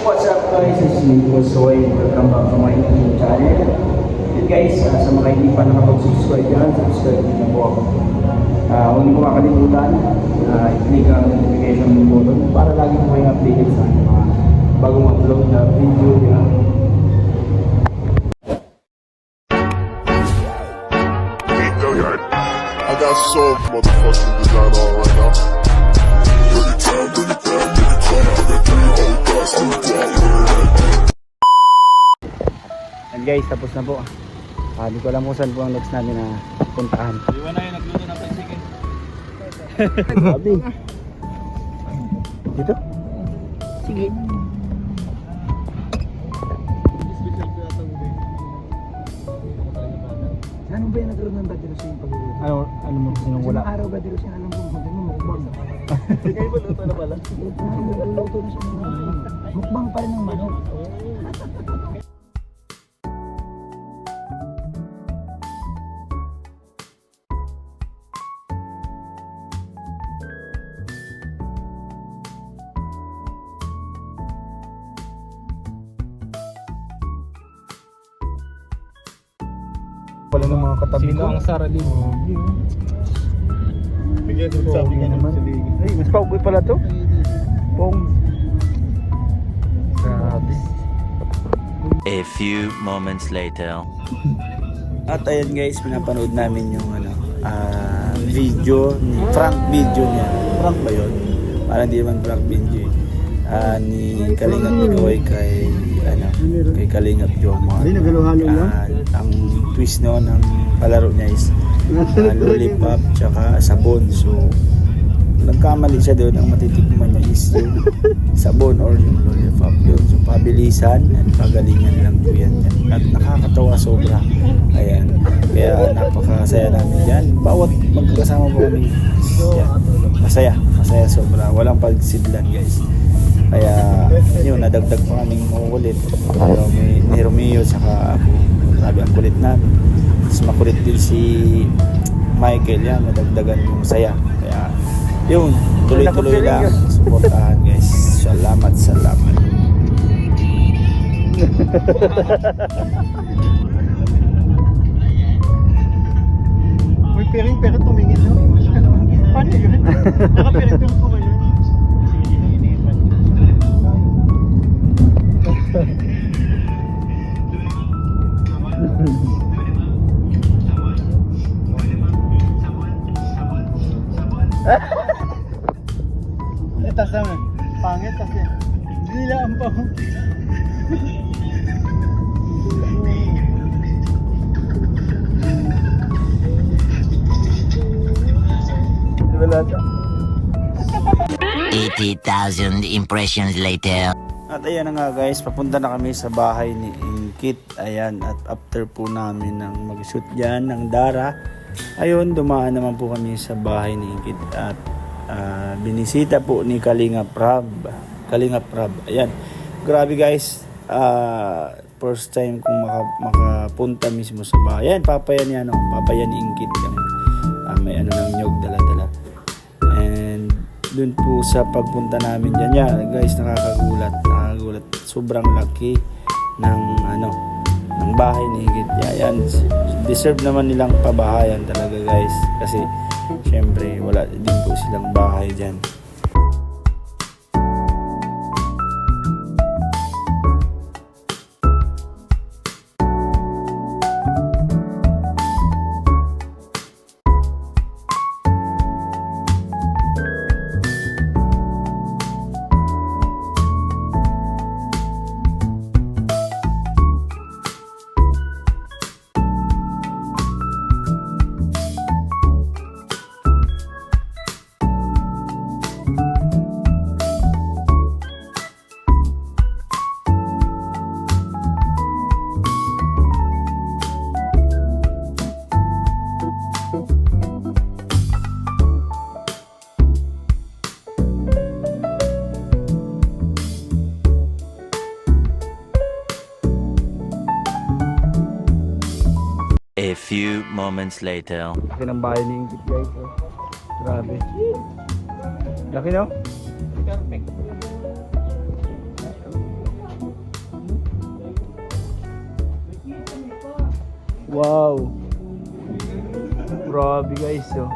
What's up guys? It's me, Kosoy. Welcome back to my YouTube channel. Yun guys, ah, sa mga hindi pa nakapag-subscribe yan, subscribe na po ako. Ah, huwag niyo po kakalimutan na i-click ang notification button para lagi po kayong updated sa mga guys, tapos na po. Ah, ko alam kung saan po ang next namin na puntahan. Iwan na yun, nagluto ng pansikin. Sabi. Dito? Sige. Ano ba yung nagkaroon ng Badero sa yung pagluluto? Ano, ano mo sinong wala? araw Badero siya alam kung kung mo mukbang. Kaya ba luto na pala? Nagluluto na siya. Mukbang pa rin ng manok. Wala ng mga katabi Sino ang sarali? Bigyan ko sabi nga naman. Ay, mas paugoy pala to. Pong. Grabe. A few moments later. At ayan guys, pinapanood namin yung ano, ah, video, ni Frank video niya. Frank ba yun? Parang hindi naman Frank video eh. Ah, ni Kalingap Ikoy kay ano, kay Kalingap Jomar. Hindi, nagalo-halo lang? Ah, ang twist no ng palaro niya is ah, lollipop tsaka sabon. So nagkamali siya doon ang matitikman niya is yung sabon or yung lollipop yun. So pabilisan at pagalingan lang po yan. At nakakatawa sobra. Ayan. Kaya napakasaya namin yan. Bawat magkasama po kami. Yan. Masaya. Masaya sobra. Walang pagsidlan guys. Kaya yun, nadagdag pa kaming. Pero may, ni Romeo saka ako. Grabe ang kulit namin. Mas makulit din si Michael yan. Nadagdagan yung saya. Kaya yun, tuloy-tuloy lang. Supportahan guys. Salamat, salamat. May piring-piring tumingin no? Paano yun? Naka-piring-piring ko ngayon. 80,000 impressions later. At ayan na nga guys, papunta na kami sa bahay ni Inkit. Ayan, at after po namin ng mag-shoot dyan ng Dara, ayun, dumaan naman po kami sa bahay ni Inkit at ah, binisita po ni Kalinga Prab. Kalinga Prab, ayan. Grabe guys, ah, first time kong maka, makapunta mismo sa bahay. Ayan, papayan niya, no? papayan ni Inkit. Yung, ah, may ano ng nyog, dala-dala. And dun po sa pagpunta namin dyan, yeah, guys, nakakagulat, nakakagulat. Sobrang laki ng ano, ng bahay ni Higit. Yan, deserve naman nilang pabahayan talaga, guys. Kasi, syempre, wala din po silang bahay dyan. A few moments later. Laki ng bahay ni Ingrid oh. Grabe. Laki no? Perfect. Wow. Grabe guys oh.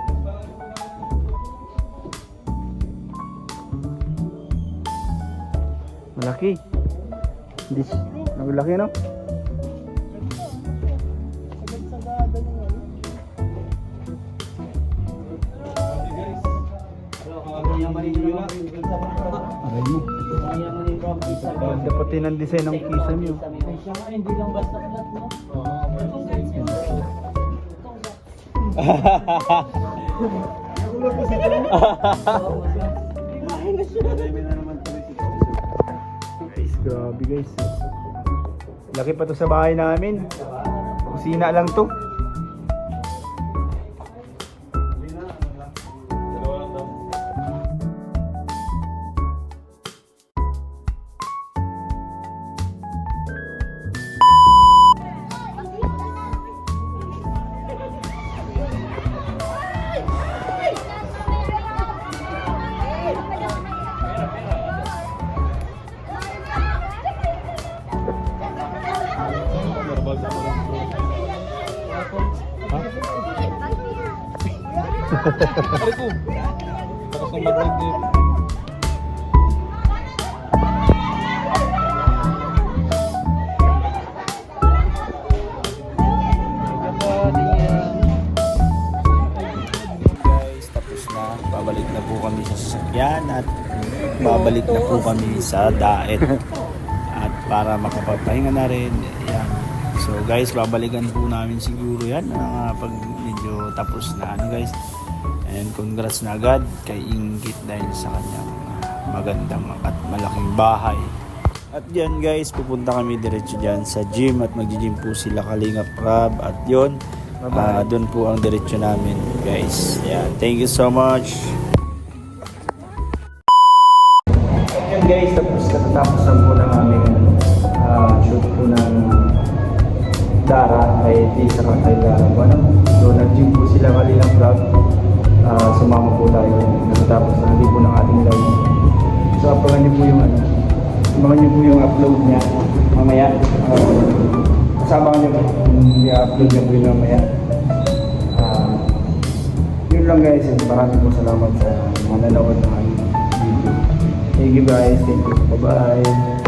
Malaki. This, ang no? Aray mo. Ganda pati ng design ng kisa niyo. Guys, grabe guys. Laki pa to sa bahay namin. Kusina lang to. Pare ko. Tapos ng mag Guys, tapos na. Babalik na po kami sa sasakyan at babalik na po kami sa daet. At para makapagpahinga na rin. Yan. So guys, babalikan po namin siguro yan na pag medyo tapos na ano guys. And congrats na agad kay Ingkit dahil sa kanyang magandang at malaking bahay. At yan guys, pupunta kami diretso dyan sa gym at mag-gym po sila Kalingap Rab at yon Ah, doon po ang diretso namin guys. Yeah, thank you so much. Yan guys, tapos natatapos na po ng aming ah, shoot po ng Dara kay T sa kay Dara. Ano? So nag-gym po sila Kalingap Rab. Ah, sumama po tayo. Natatapos na hindi po ng ating live. So abangan niyo po yung ano, abangan niyo po yung upload niya mamaya. Uh, kasama niyo po yung i-upload niya po yun mamaya. Ah, yun lang guys, maraming po salamat sa mga nanood ng aming video. Thank you guys, thank you. Bye-bye.